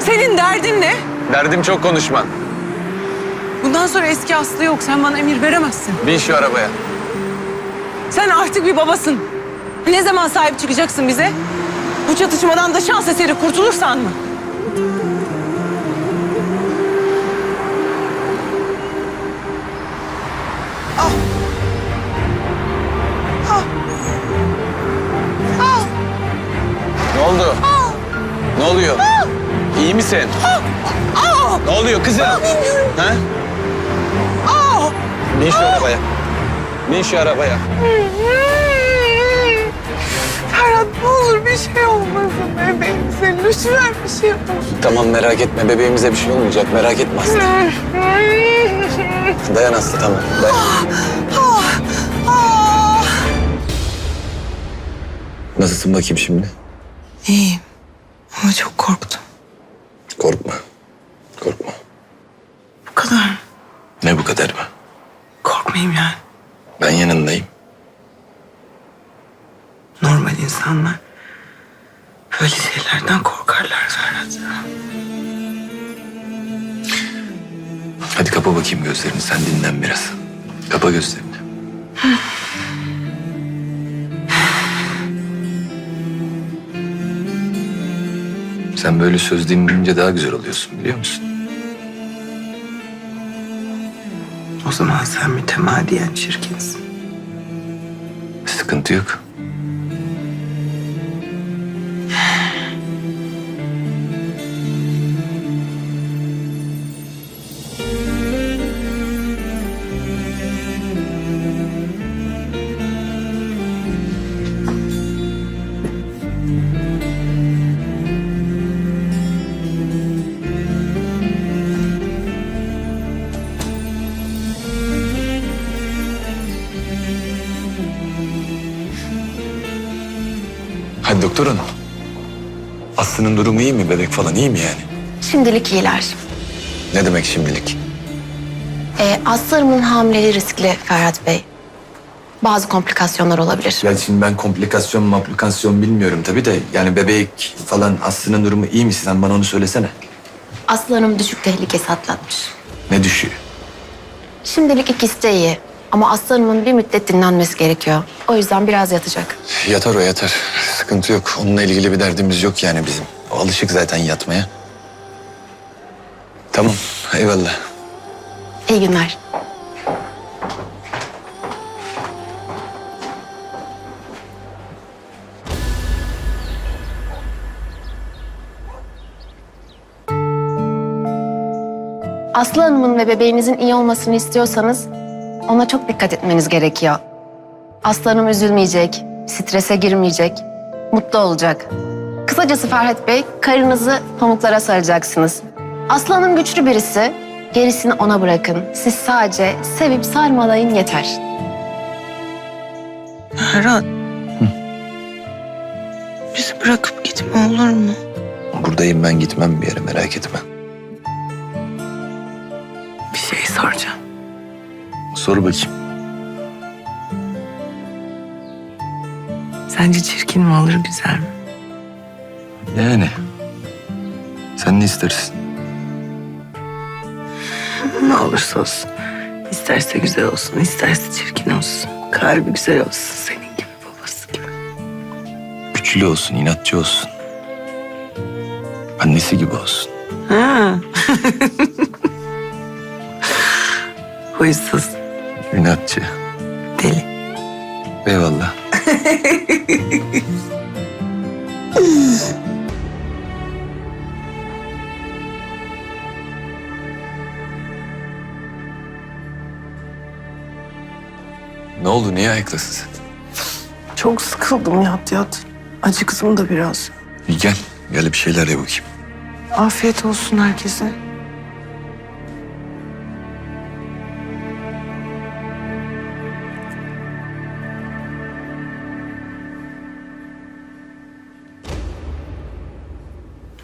Senin derdin ne? Derdim çok konuşman. Bundan sonra eski Aslı yok. Sen bana emir veremezsin. Bin şu arabaya. Sen artık bir babasın. Ne zaman sahip çıkacaksın bize? Bu çatışmadan da şans eseri kurtulursan mı? Ne oldu? Ne oluyor? İyi misin? Ne oluyor kızım? Bilmiyorum. Ha? Aa! Bin şu arabaya. Bin şu arabaya. Ferhat ne olur bir şey olmasın bebeğimize. Lütfen bir şey olmasın. Tamam merak etme bebeğimize bir şey olmayacak merak etme Aslı. Dayan Aslı tamam dayan. Nasılsın bakayım şimdi? İyiyim ama çok korktum. Korkma. Korkma. Bu kadar. Ne bu kadar mı? Korkmayayım yani. Ben yanındayım. Normal insanlar böyle şeylerden korkarlar Ferhat. Hadi kapa bakayım gözlerini sen dinlen biraz. Kapa gözlerini. Sen böyle söz dinleyince daha güzel oluyorsun biliyor musun? O zaman sen mütemadiyen çirkinsin. Sıkıntı yok. Hadi doktor hanım. Aslı'nın durumu iyi mi? Bebek falan iyi mi yani? Şimdilik iyiler. Ne demek şimdilik? Ee, Aslı Hanım'ın hamileliği riskli Ferhat Bey. Bazı komplikasyonlar olabilir. Ya şimdi ben komplikasyon maplikasyon bilmiyorum tabii de yani bebek falan Aslı'nın durumu iyi mi? Sen bana onu söylesene. Aslı Hanım düşük tehlikesi atlatmış. Ne düşüyor? Şimdilik ikisi de iyi. Ama Aslı Hanım'ın bir müddet dinlenmesi gerekiyor. O yüzden biraz yatacak. Yatar o yatar. Sıkıntı yok. Onunla ilgili bir derdimiz yok yani bizim. O alışık zaten yatmaya. Tamam eyvallah. İyi günler. Aslı Hanım'ın ve bebeğinizin iyi olmasını istiyorsanız ona çok dikkat etmeniz gerekiyor. Aslı Hanım üzülmeyecek, strese girmeyecek, mutlu olacak. Kısacası Ferhat Bey, karınızı pamuklara saracaksınız. Aslı Hanım güçlü birisi, gerisini ona bırakın. Siz sadece sevip sarmalayın yeter. Ferhat. Bizi bırakıp gitme olur mu? Buradayım ben gitmem bir yere merak etme. Bir şey soracağım. Sor bakayım. Sence çirkin mi olur güzel mi? Yani. Sen ne istersin? Ne olursa olsun. İsterse güzel olsun, isterse çirkin olsun. Kalbi güzel olsun senin gibi babası gibi. Güçlü olsun, inatçı olsun. Annesi gibi olsun. Ha. Huysuz, İnatçı. deli. Eyvallah. ne oldu? Niye ayaktasın sen? Çok sıkıldım yat yat. Acıktım da biraz. İyi gel. Gel bir şeyler ye bakayım. Afiyet olsun herkese.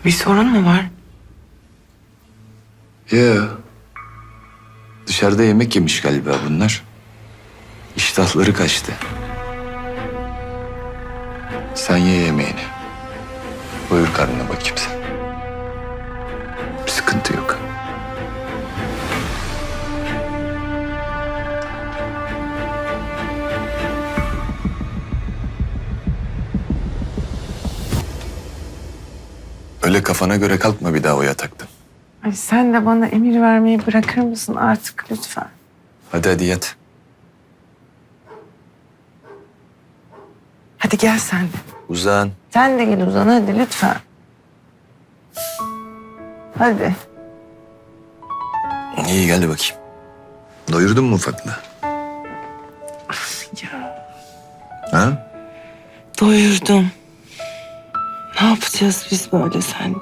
Bir sorun mu var? Ya. Dışarıda yemek yemiş galiba bunlar. İştahları kaçtı. Sen ye yemeğini. Buyur karnına bakayım sen. Öyle kafana göre kalkma bir daha o yataktan. Ay sen de bana emir vermeyi bırakır mısın artık lütfen? Hadi hadi yat. Hadi gel sen de. Uzan. Sen de gel uzan hadi lütfen. Hadi. İyi geldi bakayım. Doyurdun mu ufaklığı? Ya. Ha? Doyurdum. Ne yapacağız biz böyle sen?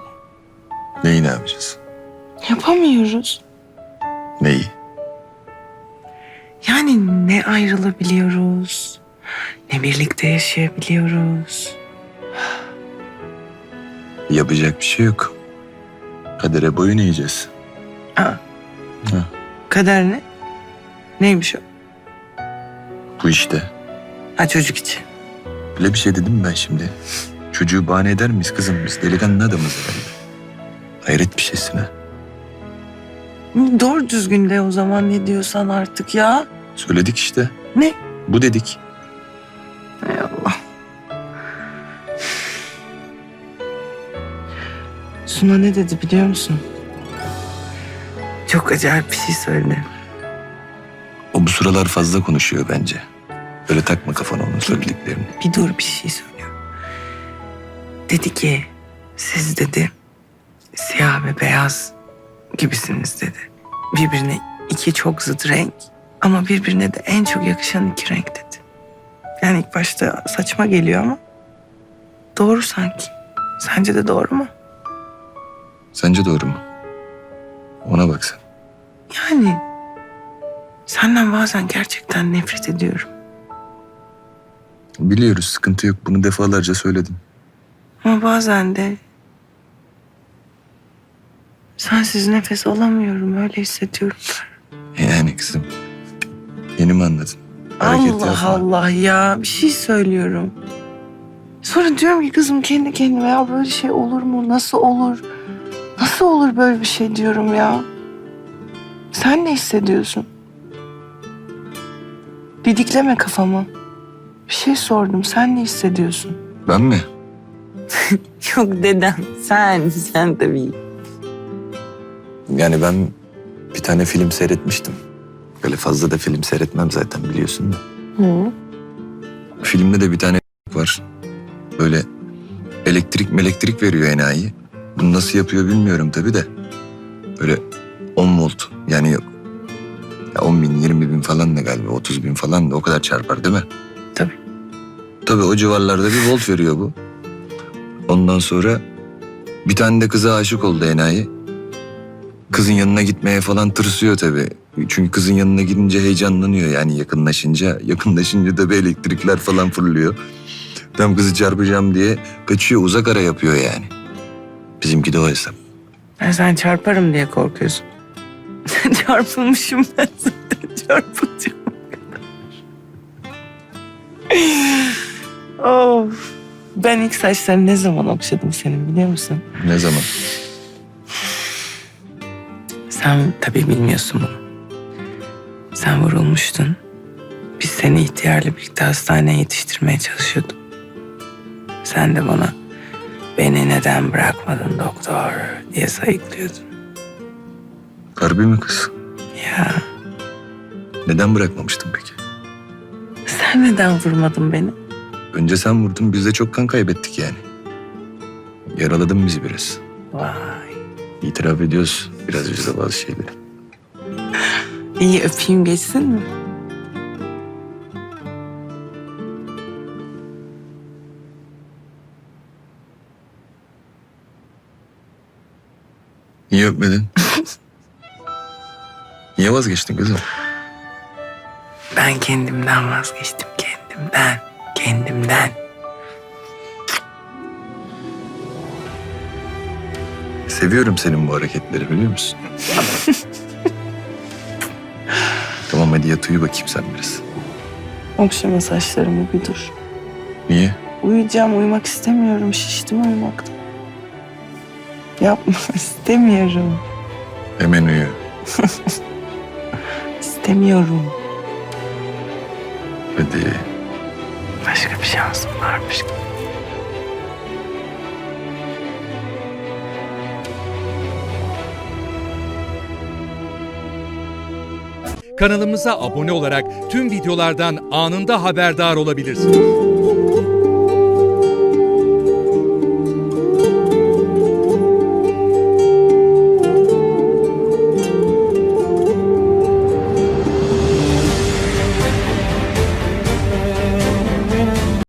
Neyi ne yapacağız? Yapamıyoruz. Neyi? Yani ne ayrılabiliyoruz, ne birlikte yaşayabiliyoruz. Yapacak bir şey yok. Kadere boyun eğeceğiz. Aa. Ha. Kader ne? Neymiş o? Bu işte. Ha çocuk için. Öyle bir şey dedim mi ben şimdi? Çocuğu bahane eder miyiz kızım biz? Delikanlı adamız herhalde. Hayret bir şeysin ha. Doğru düzgün de o zaman ne diyorsan artık ya. Söyledik işte. Ne? Bu dedik. Hay Allah. Suna ne dedi biliyor musun? Çok acayip bir şey söyledi. O bu sıralar fazla konuşuyor bence. Öyle takma kafana onun söylediklerini. Bir dur bir şey söylüyor. Dedi ki siz dedi siyah ve beyaz gibisiniz dedi. Birbirine iki çok zıt renk ama birbirine de en çok yakışan iki renk dedi. Yani ilk başta saçma geliyor ama doğru sanki. Sence de doğru mu? Sence doğru mu? Ona bak sen. Yani senden bazen gerçekten nefret ediyorum. Biliyoruz sıkıntı yok. Bunu defalarca söyledim. Ama bazen de sensiz nefes alamıyorum öyle hissediyorum. Yani kızım. Yeni mi anladın? Hareket Allah yapma. Allah ya bir şey söylüyorum. Sonra diyorum ki kızım kendi kendime ya böyle şey olur mu? Nasıl olur? Nasıl olur böyle bir şey diyorum ya. Sen ne hissediyorsun? Didikleme kafamı. Bir şey sordum. Sen ne hissediyorsun? Ben mi? Yok dedem. Sen, sen tabii. Yani ben bir tane film seyretmiştim. Böyle fazla da film seyretmem zaten biliyorsun da. Hı. Filmde de bir tane var. Böyle elektrik elektrik veriyor enayi. Bunu nasıl yapıyor bilmiyorum tabii de. Böyle 10 volt yani yok. Ya 10 bin, 20 bin falan da galiba 30 bin falan da o kadar çarpar değil mi? Tabii. Tabii o civarlarda bir volt veriyor bu. Ondan sonra bir tane de kıza aşık oldu enayi. Kızın yanına gitmeye falan tırsıyor tabii. Çünkü kızın yanına gidince heyecanlanıyor yani yakınlaşınca. Yakınlaşınca da bir elektrikler falan fırlıyor. Tam kızı çarpacağım diye kaçıyor uzak ara yapıyor yani. Bizimki de o hesap. Ben sen çarparım diye korkuyorsun. Çarpılmışım ben zaten çarpılacağım. of. Ben ilk saçlarını ne zaman okşadım senin biliyor musun? Ne zaman? Sen tabii bilmiyorsun bunu. Sen vurulmuştun. Biz seni ihtiyarla birlikte hastaneye yetiştirmeye çalışıyorduk. Sen de bana beni neden bırakmadın doktor diye sayıklıyordun. Harbi mi kız? Ya Neden bırakmamıştın peki? sen neden vurmadın beni? Önce sen vurdun biz de çok kan kaybettik yani. Yaraladın bizi biraz. Vay. İtiraf ediyoruz biraz bizde bazı şeyleri. İyi öpeyim geçsin mi? Niye öpmedin? Niye vazgeçtin kızım? Ben kendimden vazgeçtim kendimden. Kendimden. Seviyorum senin bu hareketleri biliyor musun? tamam hadi yat uyu bakayım sen biraz. Okşama saçlarımı bir dur. Niye? Uyuyacağım, uyumak istemiyorum. Şiştim uyumaktan. Yapma, istemiyorum. Hemen uyu. İstemiyorum. Hadi. Başka bir şansım varmış gibi. Kanalımıza abone olarak tüm videolardan anında haberdar olabilirsiniz.